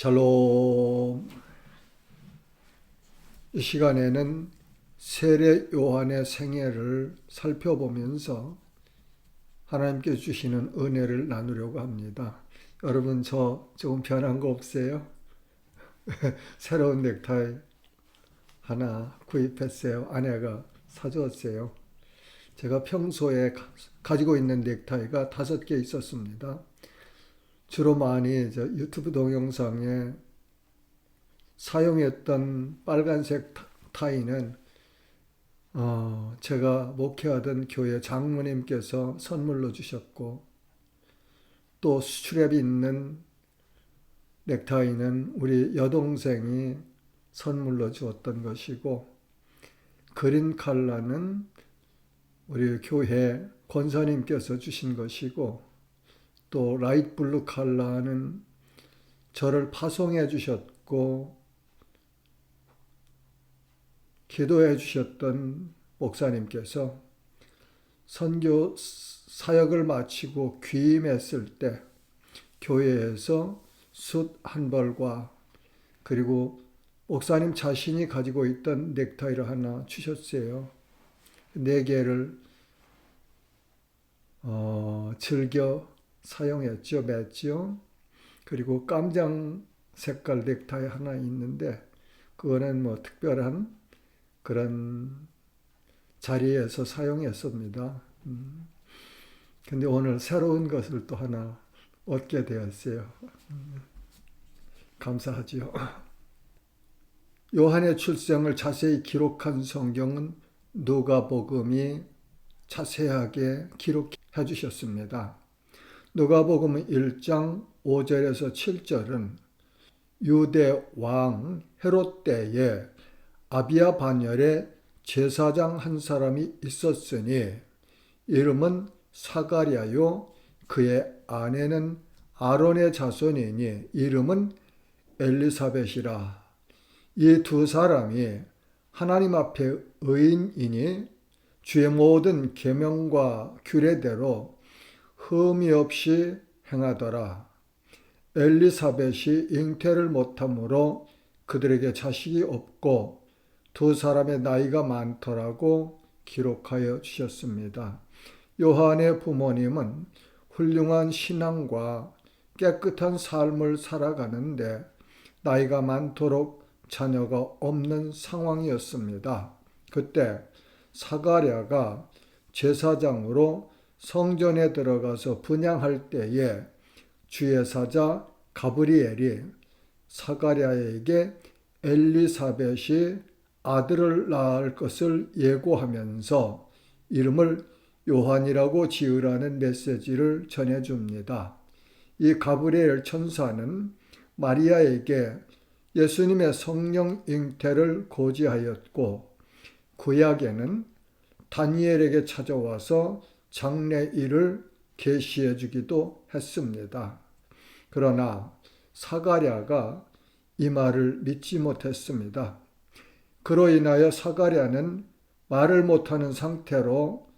샬롬. 이 시간에는 세례 요한의 생애를 살펴보면서 하나님께 주시는 은혜를 나누려고 합니다. 여러분 저 조금 변한 거 없어요? 새로운 넥타이 하나 구입했어요. 아내가 사주었어요. 제가 평소에 가지고 있는 넥타이가 다섯 개 있었습니다. 주로 많이 저 유튜브 동영상에 사용했던 빨간색 타이는 어, 제가 목회하던 교회 장모님께서 선물로 주셨고 또 수출앱이 있는 넥타이는 우리 여동생이 선물로 주었던 것이고 그린 칼라는 우리 교회 권사님께서 주신 것이고 또 라이트 블루 칼라는 저를 파송해 주셨고 기도해 주셨던 목사님께서 선교 사역을 마치고 귀임했을 때 교회에서 숯 한 벌과 그리고 목사님 자신이 가지고 있던 넥타이를 하나 주셨어요. 네 개를 어, 즐겨 사용했죠, 맸죠. 그리고 깜장 색깔 넥타이 하나 있는데 그거는 뭐 특별한 그런 자리에서 사용했습니다. 음. 근데 오늘 새로운 것을 또 하나 얻게 되었어요. 음. 감사하지요. 요한의 출생을 자세히 기록한 성경은 누가복음이 자세하게 기록해 주셨습니다. 누가복음 1장 5절에서 7절은 유대 왕 헤롯 때에 아비아 반열에 제사장 한 사람이 있었으니 이름은 사가랴요. 그의 아내는 아론의 자손이니 이름은 엘리사벳이라. 이 두 사람이 하나님 앞에 의인이니 주의 모든 계명과 규례대로 흠이 없이 행하더라. 엘리사벳이 잉태를 못함으로 그들에게 자식이 없고 두 사람의 나이가 많더라고 기록하여 주셨습니다. 요한의 부모님은 훌륭한 신앙과 깨끗한 삶을 살아가는데 나이가 많도록 자녀가 없는 상황이었습니다. 그때 사가랴가 제사장으로 성전에 들어가서 분양할 때에 주의 사자 가브리엘이 사가랴에게 엘리사벳이 아들을 낳을 것을 예고하면서 이름을 요한이라고 지으라는 메시지를 전해줍니다. 이 가브리엘 천사는 마리아에게 예수님의 성령 잉태를 고지하였고 구약에는 다니엘에게 찾아와서 장래 일을 계시해 주기도 했습니다. 그러나 사가랴가 이 말을 믿지 못했습니다. 그로 인하여 사가랴는 말을 못하는 상태로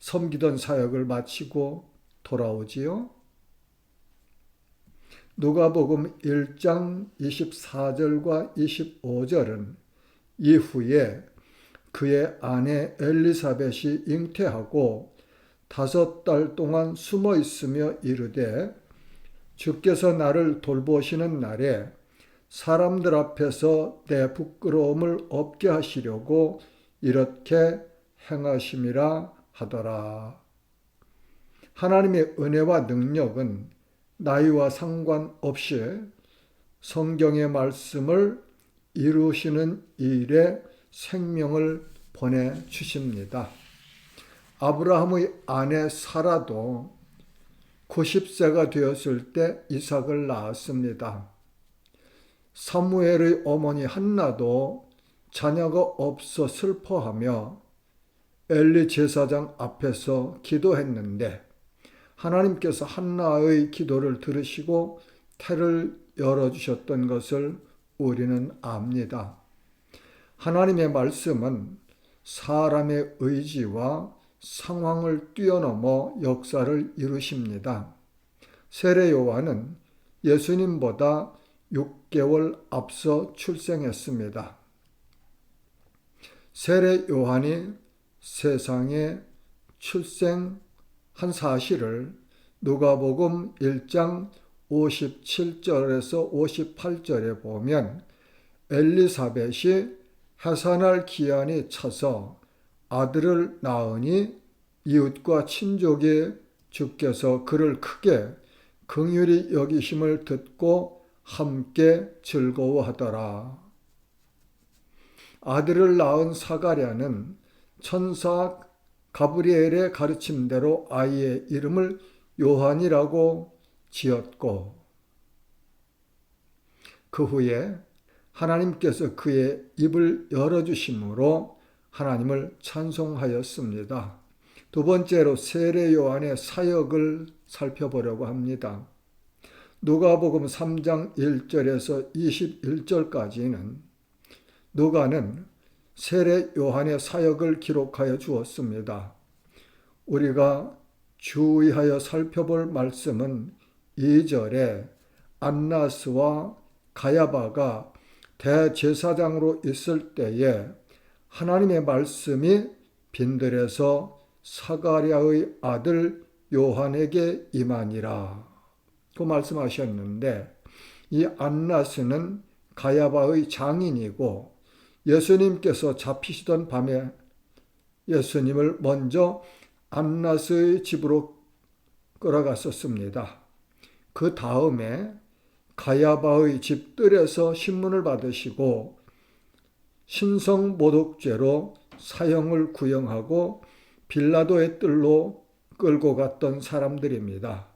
섬기던 사역을 마치고 돌아오지요. 누가복음 1장 24절과 25절은 이후에 그의 아내 엘리사벳이 잉태하고 다섯 달 동안 숨어 있으며 이르되 주께서 나를 돌보시는 날에 사람들 앞에서 내 부끄러움을 없게 하시려고 이렇게 행하심이라 하더라. 하나님의 은혜와 능력은 나이와 상관없이 성경의 말씀을 이루시는 일에 생명을 보내주십니다. 아브라함의 아내 사라도 90세가 되었을 때 이삭을 낳았습니다. 사무엘의 어머니 한나도 자녀가 없어 슬퍼하며 엘리 제사장 앞에서 기도했는데 하나님께서 한나의 기도를 들으시고 태를 열어주셨던 것을 우리는 압니다. 하나님의 말씀은 사람의 의지와 상황을 뛰어넘어 역사를 이루십니다. 세례 요한은 예수님보다 6개월 앞서 출생했습니다. 세례 요한이 세상에 출생한 사실을 누가복음 1장 57절에서 58절에 보면 엘리사벳이 해산할 기한이 차서 아들을 낳으니 이웃과 친족이 주께서 그를 크게 긍휼히 여기심을 듣고 함께 즐거워하더라. 아들을 낳은 사가랴는 천사 가브리엘의 가르침대로 아이의 이름을 요한이라고 지었고 그 후에 하나님께서 그의 입을 열어주심으로 하나님을 찬송하였습니다. 두 번째로 세례 요한의 사역을 살펴보려고 합니다. 누가복음 3장 1절에서 21절까지는 누가는 세례 요한의 사역을 기록하여 주었습니다. 우리가 주의하여 살펴볼 말씀은 2절에 안나스와 가야바가 대제사장으로 있을 때에 하나님의 말씀이 빈들에서 사가랴의 아들 요한에게 임하니라. 그 말씀하셨는데 이 안나스는 가야바의 장인이고 예수님께서 잡히시던 밤에 예수님을 먼저 안나스의 집으로 끌어갔었습니다. 그 다음에 가야바의 집들에서 신문을 받으시고 신성 모독죄로 사형을 구형하고 빌라도의 뜰로 끌고 갔던 사람들입니다.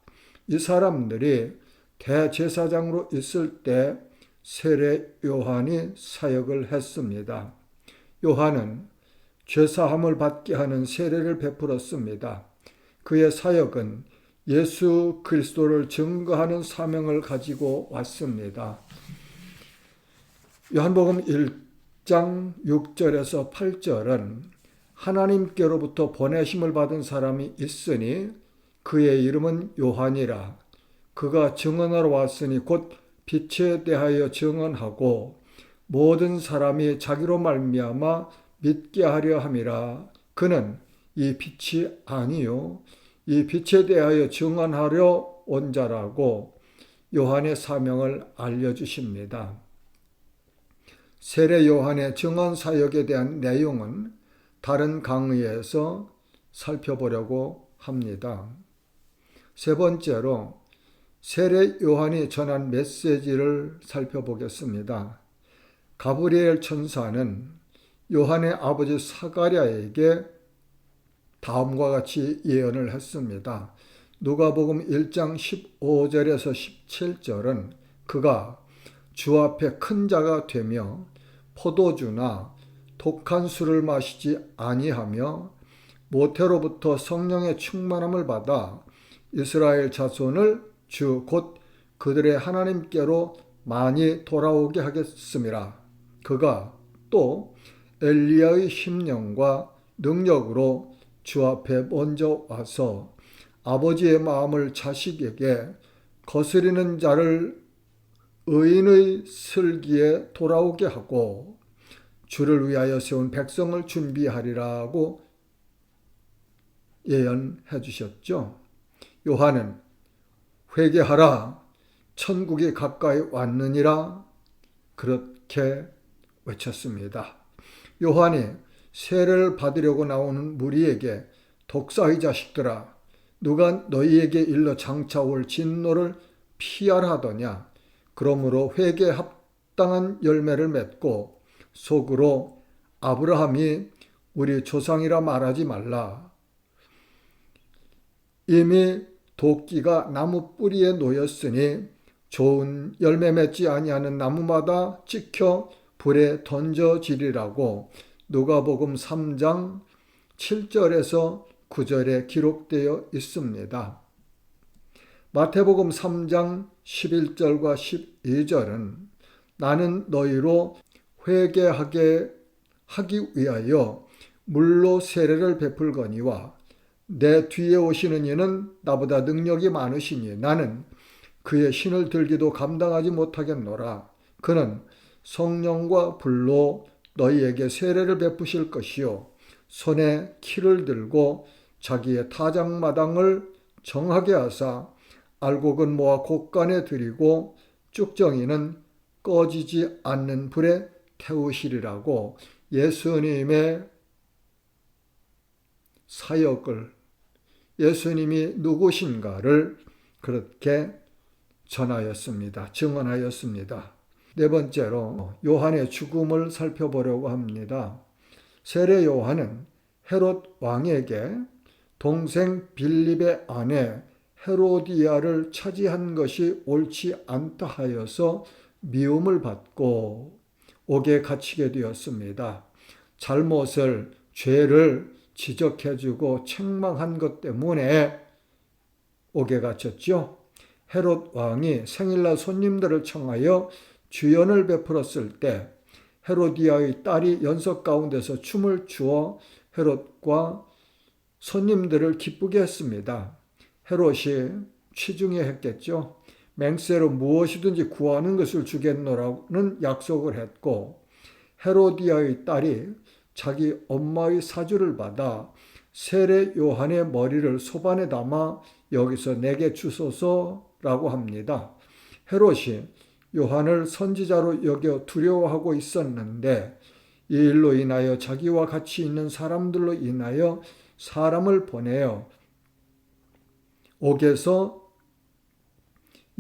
이 사람들이 대제사장으로 있을 때 세례 요한이 사역을 했습니다. 요한은 죄사함을 받게 하는 세례를 베풀었습니다. 그의 사역은 예수 그리스도를 증거하는 사명을 가지고 왔습니다. 요한복음 1장 6절에서 8절은 하나님께로부터 보내심을 받은 사람이 있으니 그의 이름은 요한이라 그가 증언하러 왔으니 곧 빛에 대하여 증언하고 모든 사람이 자기로 말미암아 믿게 하려 함이라 그는 이 빛이 아니요 이 빛에 대하여 증언하려 온 자라고 요한의 사명을 알려주십니다. 세례 요한의 증언 사역에 대한 내용은 다른 강의에서 살펴보려고 합니다. 세 번째로 세례 요한이 전한 메시지를 살펴보겠습니다. 가브리엘 천사는 요한의 아버지 사가랴에게 다음과 같이 예언을 했습니다. 누가복음 1장 15절에서 17절은 그가 주 앞에 큰 자가 되며 포도주나 독한 술을 마시지 아니하며 모태로부터 성령의 충만함을 받아 이스라엘 자손을 주 곧 그들의 하나님께로 많이 돌아오게 하겠습니다. 그가 또 엘리야의 심령과 능력으로 주 앞에 먼저 와서 아버지의 마음을 자식에게 거스리는 자를 의인의 슬기에 돌아오게 하고 주를 위하여 세운 백성을 준비하리라고 예언해 주셨죠. 요한은 회개하라 천국이 가까이 왔느니라 그렇게 외쳤습니다. 요한이 세례를 받으려고 나오는 무리에게 독사의 자식들아 누가 너희에게 일러 장차 올 진노를 피하라 하더냐 그러므로 회개 합당한 열매를 맺고 속으로 아브라함이 우리 조상이라 말하지 말라. 이미 도끼가 나무 뿌리에 놓였으니 좋은 열매 맺지 아니하는 나무마다 찍혀 불에 던져지리라고 누가복음 3장 7절에서 9절에 기록되어 있습니다. 마태복음 3장 11절과 12절은 나는 너희로 회개하게 하기 위하여 물로 세례를 베풀거니와 내 뒤에 오시는 이는 나보다 능력이 많으시니 나는 그의 신을 들기도 감당하지 못하겠노라. 그는 성령과 불로 너희에게 세례를 베푸실 것이요 손에 키를 들고 자기의 타작마당을 정하게 하사 알곡은 모아 곳간에 들이고 쭉정이는 꺼지지 않는 불에 태우시리라고 예수님의 사역을 예수님이 누구신가를 그렇게 전하였습니다. 증언하였습니다. 네 번째로 요한의 죽음을 살펴보려고 합니다. 세례 요한은 헤롯 왕에게 동생 빌립의 아내 헤로디아를 차지한 것이 옳지 않다 하여서 미움을 받고 옥에 갇히게 되었습니다. 잘못을 죄를 지적해주고 책망한 것 때문에 옥에 갇혔죠. 헤롯 왕이 생일날 손님들을 청하여 주연을 베풀었을 때 헤로디아의 딸이 연석 가운데서 춤을 추어 헤롯과 손님들을 기쁘게 했습니다. 헤롯이 취중에 했겠죠. 맹세로 무엇이든지 구하는 것을 주겠노라는 약속을 했고 헤로디아의 딸이 자기 엄마의 사주를 받아 세례 요한의 머리를 소반에 담아 여기서 내게 주소서라고 합니다. 헤롯이 요한을 선지자로 여겨 두려워하고 있었는데 이 일로 인하여 자기와 같이 있는 사람들로 인하여 사람을 보내어 옥에서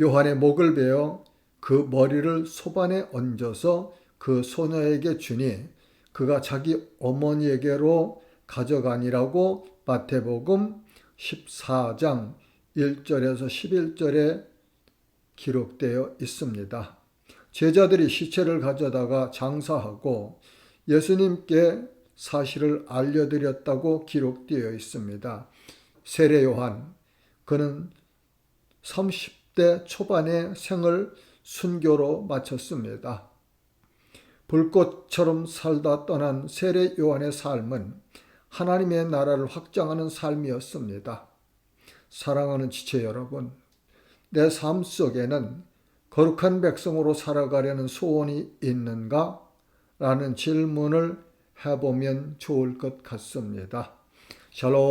요한의 목을 베어 그 머리를 소반에 얹어서 그 소녀에게 주니 그가 자기 어머니에게로 가져가니라고 마태복음 14장 1절에서 11절에 기록되어 있습니다. 제자들이 시체를 가져다가 장사하고 예수님께 사실을 알려드렸다고 기록되어 있습니다. 세례 요한, 그는 30대 초반의 생을 순교로 마쳤습니다. 불꽃처럼 살다 떠난 세례 요한의 삶은 하나님의 나라를 확장하는 삶이었습니다. 사랑하는 지체 여러분, 내 삶 속에는 거룩한 백성으로 살아가려는 소원이 있는가? 라는 질문을 해보면 좋을 것 같습니다. 샬롬.